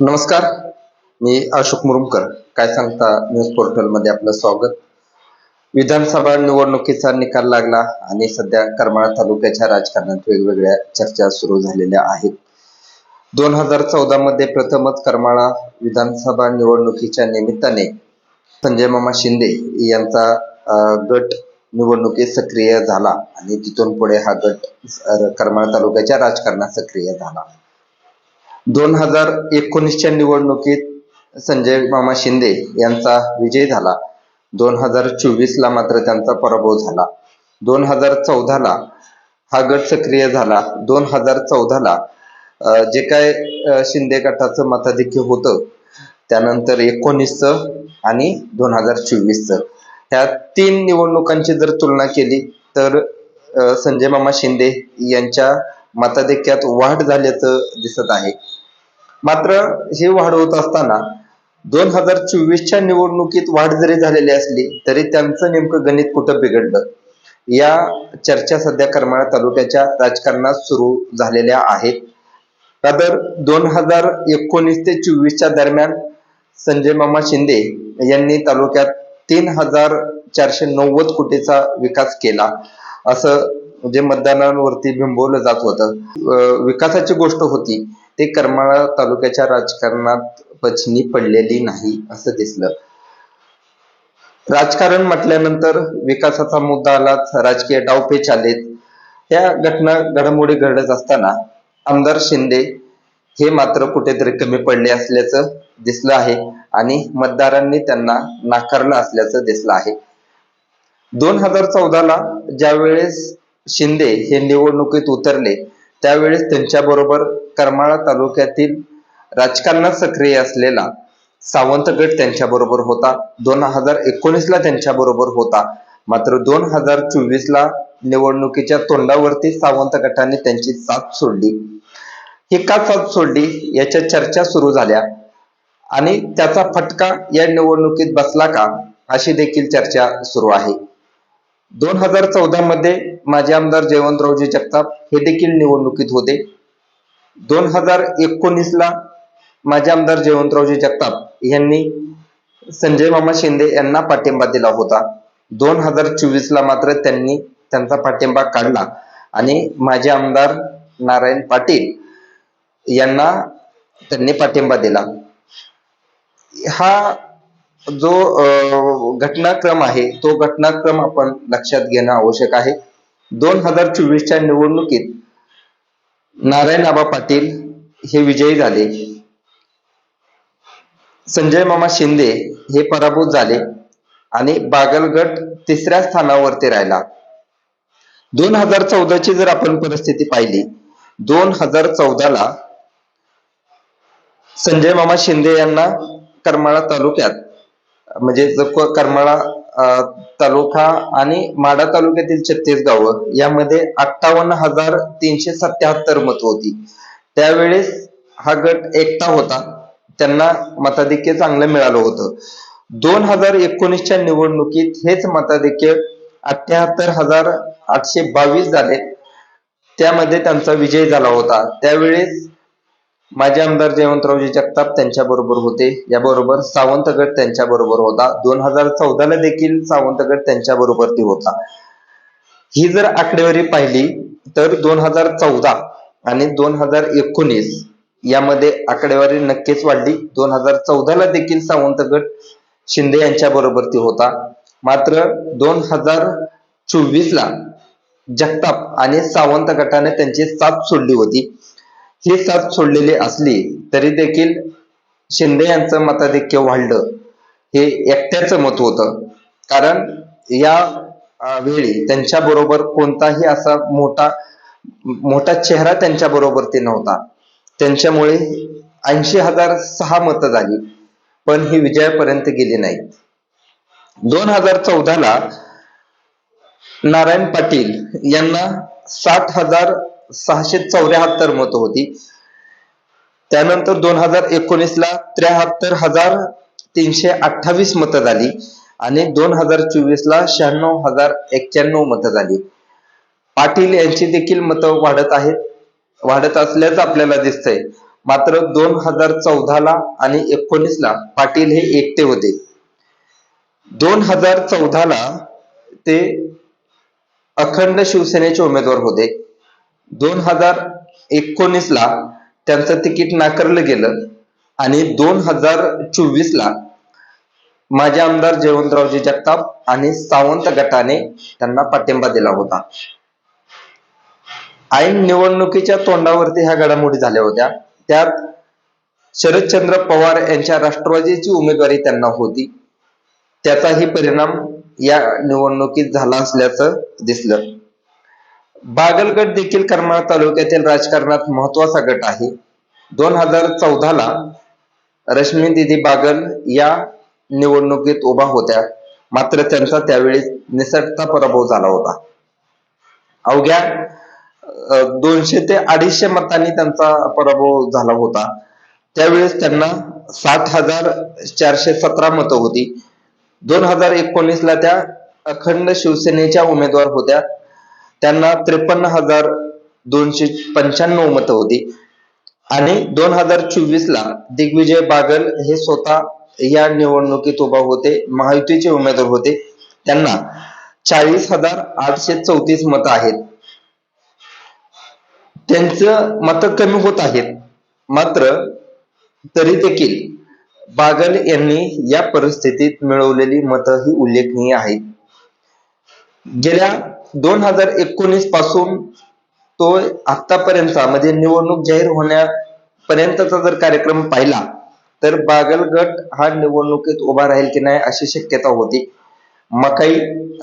नमस्कार मी अशोक मुरुमकर. काय सांगता न्यूज पोर्टलमध्ये आपलं स्वागत. विधानसभा निवडणुकीचा निकाल लागला आणि सध्या करमाळा तालुक्याच्या राजकारणात वेगवेगळ्या चर्चा सुरू झालेल्या आहेत. दोन हजार चौदा मध्ये प्रथमच करमाळा विधानसभा निवडणुकीच्या निमित्ताने संजय मामा शिंदे यांचा गट निवडणुकीत सक्रिय झाला आणि तिथून पुढे हा गट करमाळा तालुक्याच्या राजकारणात सक्रिय झाला. दोन हजार एकोणीसच्या निवडणुकीत संजय मामा शिंदे यांचा विजय झाला. दोन हजार चोवीसला मात्र त्यांचा पराभव झाला. दोन हजार चौदाला हा गट सक्रिय झाला. दोन हजार चौदाला जे काय शिंदे गटाचं मताधिक्य होतं त्यानंतर एकोणीसचं आणि दोन हजार चोवीसचं. ह्या तीन निवडणुकांची जर तुलना केली तर संजय मामा शिंदे यांच्या मताधिक्यात वाढ झाल्याचं दिसत आहे. मात्र ही वाढ होत असताना दोन हजार चोवीसच्या निवडणुकीत वाढ जरी झालेली असली तरी त्यांचं नेमकं गणित कुठं बिघडलं? या चर्चा सध्या करमाळा तालुक्याच्या राजकारणात सुरू झालेल्या आहेत. तर दोन हजार एकोणीस ते चोवीसच्या दरम्यान संजय मामा शिंदे यांनी तालुक्यात तीन हजार चारशे नव्वद कोटीचा विकास केला असं जे मतदानावरती बिंबवलं जात होतं. विकासाची गोष्ट होती. ते करमाळा तालुक्याच्या राजकारणात पचनी पडलेली नाही असं दिसलं. राजकारण म्हटल्यानंतर विकासाचा मुद्दा आलाच राजकीय डावपेच आलेत. या घटना घडामोडी घडत असताना आमदार शिंदे हे मात्र कुठेतरी कमी पडले असल्याचं दिसलं आहे आणि मतदारांनी त्यांना नाकारलं असल्याचं दिसलं आहे. दोन हजार चौदाला ज्यावेळेस शिंदे हे निवडणुकीत उतरले त्यावेळेस त्यांच्याबरोबर करमाळा तालुक्यातील राजकारणात सक्रिय असलेला सावंत गट होता. दोन हजार एकोणीसला त्यांच्याबरोबर होता. मात्र दोन हजार चोवीसला निवडणुकीच्या तोंडावरती सावंत गटाने त्यांची साथ सोडली. ही का साथ सोडली? याच्या चर्चा सुरू झाल्या. आणि त्याचा फटका या निवडणुकीत बसला का? अशी देखील चर्चा सुरू आहे. दोन हजार चौदा मध्ये माजी आमदार जयवंतरावजी जगताप हे देखील निवडणुकीत होते. दोन हजार एकोणीस ला माजी आमदार जयवंतरावजी जगताप यांनी संजय मामा शिंदे यांना पाठिंबा दिला होता. दोन हजार चोवीस ला मात्र त्यांनी त्यांचा पाठिंबा काढला आणि माजी आमदार नारायण पाटील यांना त्यांनी पाठिंबा दिला. हा जो घटनाक्रम आहे तो घटनाक्रम आपण लक्षात घेणं आवश्यक आहे. दोन हजार चोवीसच्या निवडणुकीत नारायण आबा पाटील हे विजयी झाले. संजय मामा शिंदे हे पराभूत झाले आणि बागलगट तिसऱ्या स्थानावरती राहिला. दोन हजार चौदाची जर आपण परिस्थिती पाहिली दोन हजार चौदाला संजय मामा शिंदे यांना करमाळा तालुक्यात म्हणजे करमाळा तालुका आणि माडा तालुक्यातील छत्तीस गावं यामध्ये अठ्ठावन्न हजार तीनशे सत्याहत्तर मत होती. त्यावेळेस हा गट एकटा होता. त्यांना मताधिक्य चांगलं मिळालं होतं. दोन हजार एकोणीसच्या निवडणुकीत हेच मताधिक्य अठ्याहत्तर हजार आठशे बावीस झाले. त्यामध्ये त्यांचा विजय झाला होता. त्यावेळेस माजी आमदार जयवंतरावजी जगताप त्यांच्याबरोबर होते. याबरोबर सावंत गट त्यांच्या बरोबर होता. दोन हजार चौदाला देखील सावंत गट ती होता. ही जर आकडेवारी पाहिली तर दोन हजार चौदा आणि दोन हजार एकोणीस यामध्ये आकडेवारी नक्कीच वाढली. दोन हजार चौदाला देखील सावंत गट शिंदे यांच्या बरोबरती होता. मात्र दोन हजार चोवीस ला जगताप आणि सावंत गटाने त्यांची साथ सोडली होती. ही साथ सोडलेली असली तरी देखील शिंदे यांचं मताधिक्य वाढलं. हे एकट्याचं मत होतं. कारण या वेळी त्यांच्या बरोबर कोणताही असा मोठा मोठा चेहरा त्यांच्या बरोबर ते नव्हता. त्यांच्यामुळे ऐंशी हजार सहा मतं झाली पण ही विजयापर्यंत गेली नाहीत. दोन हजार चौदाला नारायण पाटील यांना साठ हजार सहाशे चौऱ्याहत्तर मतं होती. त्यानंतर दोन हजार एकोणीस ला त्र्याहत्तर हजार तीनशे अठ्ठावीस मतं झाली आणि दोन हजार चोवीस ला शहाण्णव हजार एक्क्याण्णव मतं झाली. पाटील यांची देखील मतं वाढत आहेत वाढत असल्याचं आपल्याला दिसतंय. मात्र दोन हजार चौदाला आणि एकोणीसला पाटील हे एकटे होते. दोन हजार चौदाला ते अखंड शिवसेनेचे उमेदवार होते. दोन हजार एकोणीसला त्यांचं तिकीट नाकारलं गेलं आणि दोन हजार चोवीस ला माजी आमदार जयवंतरावजी जगताप आणि सावंत गटाने त्यांना पाठिंबा दिला होता. ऐन निवडणुकीच्या तोंडावरती ह्या घडामोडी झाल्या होत्या. त्यात शरदचंद्र पवार यांच्या राष्ट्रवादीची उमेदवारी त्यांना होती. त्याचाही परिणाम या निवडणुकीत झाला असल्याचं दिसलं. बागलगड देखील करमाळा तालुक्यातील राजकारणात महत्त्वाचा गट आहे. दोन हजार चौदाला रश्मी दिदी बागल या निवडणुकीत उभा होत्या. मात्र त्यांचा त्यावेळी निसटता पराभव झाला होता. अवघ्या दोनशे ते अडीचशे मतांनी त्यांचा पराभव झाला होता. त्यावेळेस त्यांना साठ हजार चारशे सतरा मतं होती. दोन हजार एकोणीस ला त्या अखंड शिवसेनेच्या उमेदवार होत्या. त्यांना त्रेपन्न हजार दोनशे पंच्याण्णव मतं होती. आणि दोन हजार चोवीस ला दिग्विजय बागल हे स्वतः या निवडणुकीत उभा होते महायुतीचे उमेदवार होते. त्यांना चाळीस हजार आठशे चौतीस मतं आहेत. त्यांचं मतं कमी होत आहेत. मात्र तरी देखील बागल यांनी या परिस्थितीत मिळवलेली मतं ही उल्लेखनीय आहेत. गेल्या दोन हजार एकोणीसपासून तो आतापर्यंतचा म्हणजे निवडणूक जाहीर होण्यापर्यंतचा जर कार्यक्रम पाहिला तर बागल गट हा निवडणुकीत उभा राहील की नाही अशी शक्यता होती. मकाई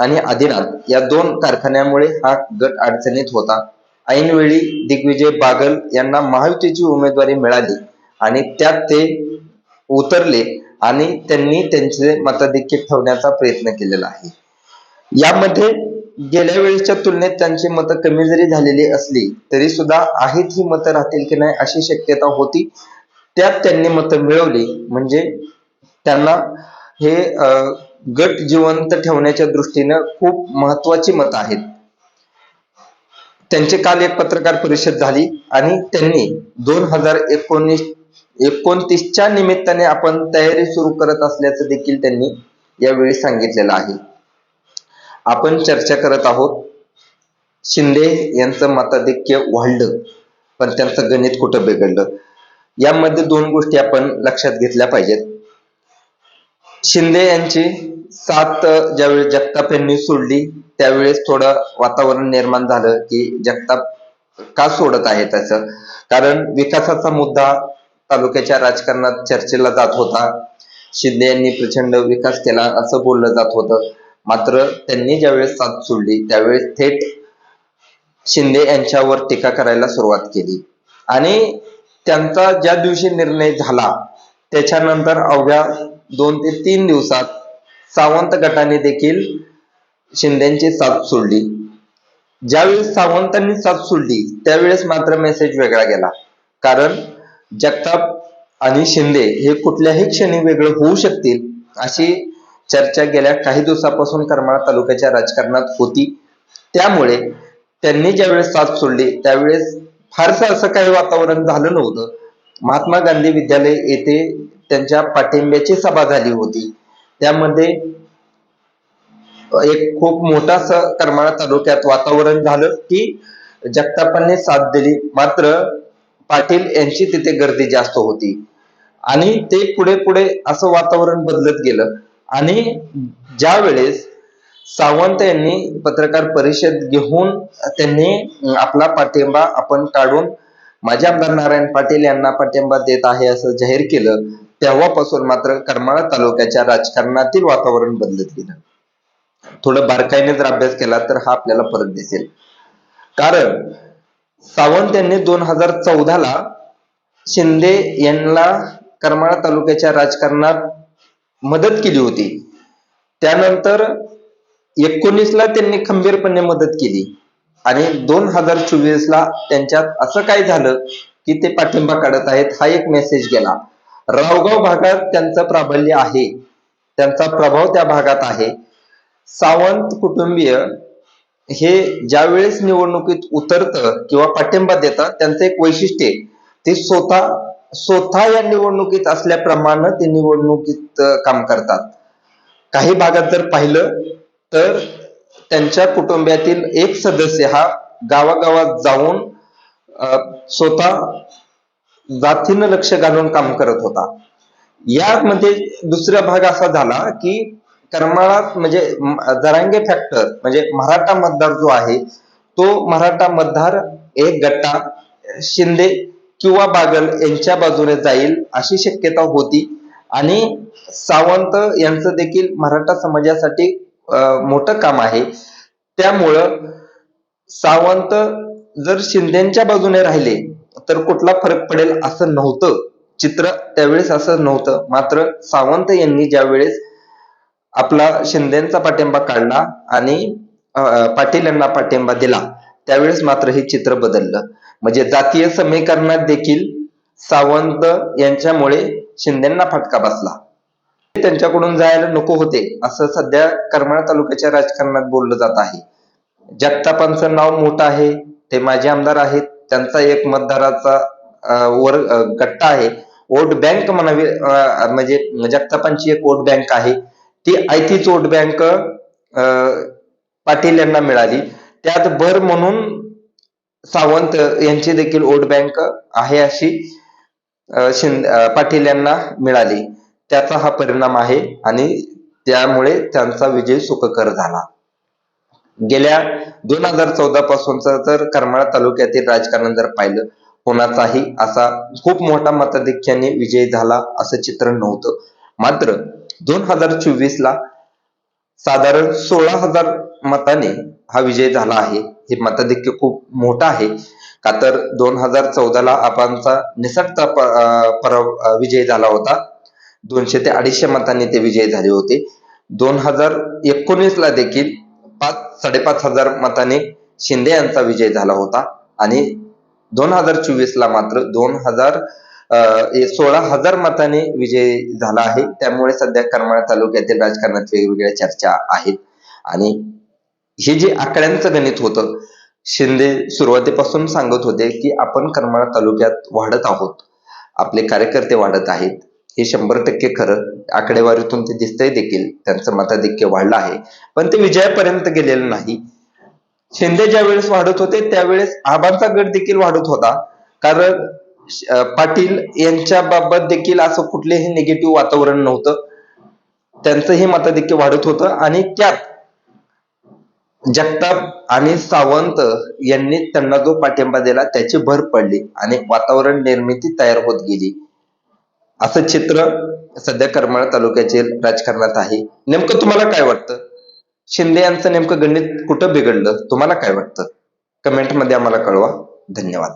आणि आदिनाथ या दोन कारखान्यामुळे हा गट अडचणीत होता. ऐनवेळी दिग्विजय बागल यांना महायुतीची उमेदवारी मिळाली आणि त्यात ते उतरले आणि त्यांनी त्यांचे मताधिक्य ठेवण्याचा प्रयत्न केलेला आहे. यामध्ये गेल्या वेळेच्या तुलनेत त्यांची मतं कमी जरी झालेली असली तरी सुद्धा आहेत ही मतं राहतील की नाही अशी शक्यता होती. त्यात त्यांनी मतं मिळवली. म्हणजे त्यांना हे गट जिवंत ठेवण्याच्या दृष्टीनं खूप महत्वाची मतं आहेत. त्यांचे काल एक पत्रकार परिषद झाली आणि त्यांनी दोन हजार एकोणीस एकोणतीसच्या निमित्ताने आपण तयारी सुरू करत असल्याचं देखील त्यांनी यावेळी सांगितलेलं आहे. आपण चर्चा करत आहोत शिंदे यांचं मताधिक्य वाढलं पण त्यांचं गणित कुठं बिघडलं? यामध्ये दोन गोष्टी आपण लक्षात घेतल्या पाहिजेत. शिंदे यांची साथ ज्यावेळेस जगताप यांनी सोडली त्यावेळेस थोडं वातावरण निर्माण झालं की जगताप का सोडत आहे त्याचं? कारण विकासाचा मुद्दा तालुक्याच्या राजकारणात चर्चेला जात होता. शिंदे यांनी प्रचंड विकास केला असं बोललं जात होतं. मात्र त्यांनी ज्यावेळेस साथ सोडली त्यावेळेस थेट शिंदे यांच्यावर टीका करायला सुरुवात केली. आणि त्यांचा ज्या दिवशी निर्णय झाला त्याच्यानंतर अवघ्या दोन ते तीन दिवसात सावंत गटाने देखील शिंदेची साथ सोडली. ज्यावेळेस सावंतांनी साथ सोडली त्यावेळेस मात्र मेसेज वेगळा गेला. कारण जगताप आणि शिंदे हे कुठल्याही क्षणी वेगळं होऊ शकतील अशी चर्चा गेल्या काही दिवसापासून करमाळा तालुक्याच्या राजकारणात होती. त्यामुळे त्यांनी ज्यावेळेस साथ सोडली त्यावेळेस फारसं असं काही वातावरण झालं नव्हतं. महात्मा गांधी विद्यालय येथे त्यांच्या पाठिंब्याची सभा झाली होती. त्यामध्ये एक खूप मोठा असं करमाळा तालुक्यात वातावरण झालं की जगतापांनी साथ दिली. मात्र पाटील यांची तिथे गर्दी जास्त होती. आणि ते पुढे पुढे असं वातावरण बदलत गेलं. आणि ज्या वेळेस सावंत यांनी पत्रकार परिषद घेऊन त्यांनी आपला पाठिंबा आपण काढून माझे आमदार नारायण पाटील यांना पाठिंबा देत आहे असं जाहीर केलं तेव्हापासून मात्र करमाळा तालुक्याच्या राजकारणातील वातावरण बदलत गेलं. थोडं बारकाईने जर अभ्यास केला तर हा आपल्याला फरक दिसेल. कारण सावंत यांनी दोन हजार चौदाला शिंदे यांना करमाळा तालुक्याच्या राजकारणात मदत केली होती. त्यानंतर एकोणीसला त्यांनी खंबीरपणे मदत केली. आणि दोन हजार चोवीस ला त्यांच्यात असं काय झालं की ते पाठिंबा काढत आहेत हा एक मेसेज गेला. रावगाव भागात त्यांचं प्राबल्य आहे. त्यांचा प्रभाव त्या भागात आहे. सावंत कुटुंबीय हे ज्यावेळेस निवडणुकीत उतरतं किंवा पाठिंबा देतात त्यांचं एक वैशिष्ट्य ते स्वतः स्वतः या निवडणुकीत असल्याप्रमाणे ते निवडणुकीत काम करतात. काही भागात जर पाहिलं तर त्यांच्या कुटुंबातील एक सदस्य हा गावागावात जाऊन स्वतः जातीनं लक्ष घालून काम करत होता. यामध्ये दुसरा भाग असा झाला की करमाळात म्हणजे जरांगे फॅक्टर म्हणजे मराठा मतदार जो आहे तो मराठा मतदार एक गट्टा शिंदे किंवा बागल यांच्या बाजूने जाईल अशी शक्यता होती. आणि सावंत यांचं देखील मराठा समाजासाठी मोठं काम आहे. त्यामुळं सावंत जर शिंदेच्या बाजूने राहिले तर कुठला फरक पडेल असं नव्हतं. चित्र त्यावेळेस असं नव्हतं. मात्र सावंत यांनी ज्यावेळेस आपला शिंदेचा पाठिंबा काढला आणि पाटील यांना पाठिंबा दिला त्यावेळेस मात्र हे चित्र बदललं. म्हणजे जातीय समीकरणात देखील सावंत यांच्यामुळे शिंदेना फटका बसला. त्यांच्याकडून जायला नको होते असं सध्या करमाळा तालुक्याच्या राजकारणात बोललं जात आहे. जगतापांचं नाव मोठं आहे ते माझे आमदार आहेत त्यांचा एक मतदाराचा वर गट्टा आहे. वोट बँक म्हणावी अं, म्हणजे जगतापांची एक वोट बँक आहे. ती आयतीच वोट बँक पाटील यांना मिळाली. त्यात भर म्हणून सावंत यांची देखील वोट बँक आहे अशी शिंदे पाटील यांना मिळाली. त्याचा हा परिणाम आहे आणि त्यामुळे त्यांचा विजय सुखकर झाला. गेल्या दोन हजार चौदा पासूनच तर करमाळा तालुक्यातील राजकारण जर पाहिलं कोणाचाही असा खूप मोठा मताधिक्याने विजय झाला असं चित्र नव्हतं. मात्र दोन हजार चोवीस ला साधारण सोळा हजार मताने हा विजय झाला आहे. हे मताधिक्य खूप मोठं आहे. का तर दोन हजार चौदाला आपांचा निसटता प- विजय झाला होता. दोनशे ते अडीचशे मतांनी ते विजयी झाले होते. दोन हजार एकोणीस ला देखील पाच साडेपाच हजार मताने शिंदे यांचा विजय झाला होता. आणि दोन हजार चोवीस ला मात्र दोन हजार सोळा हजार मताने विजय झाला आहे. त्यामुळे सध्या करमाळा तालुक्यातील राजकारणात वेगवेगळ्या चर्चा आहेत. आणि हे जे आकड्यांचं गणित होतं शिंदे सुरुवातीपासून सांगत होते की आपण करमाळा तालुक्यात वाढत आहोत. आपले कार्यकर्ते वाढत आहेत. हे शंभर टक्के खरं. आकडेवारीतून ते दिसतंय देखील. त्यांचं मताधिक्य वाढलं आहे. पण ते विजयापर्यंत गेलेलं नाही. शिंदे ज्या वेळेस वाढत होते त्यावेळेस आबांचा गट देखील वाढत होता. कारण पाटील यांच्या बाबत देखील असं कुठलेही निगेटिव्ह वातावरण नव्हतं. त्यांचंही मताधिक्य वाढत होतं. आणि त्यात जगताप आणि सावंत यांनी त्यांना जो पाठिंबा दिला त्याची भर पडली आणि वातावरण निर्मिती तयार होत गेली. असं चित्र सध्या करमाळा तालुक्याचे राजकारणात आहे. नेमकं तुम्हाला काय वाटतं? शिंदे यांचं नेमकं गणित कुठं बिघडलं? तुम्हाला काय वाटतं? कमेंटमध्ये आम्हाला कळवा. धन्यवाद.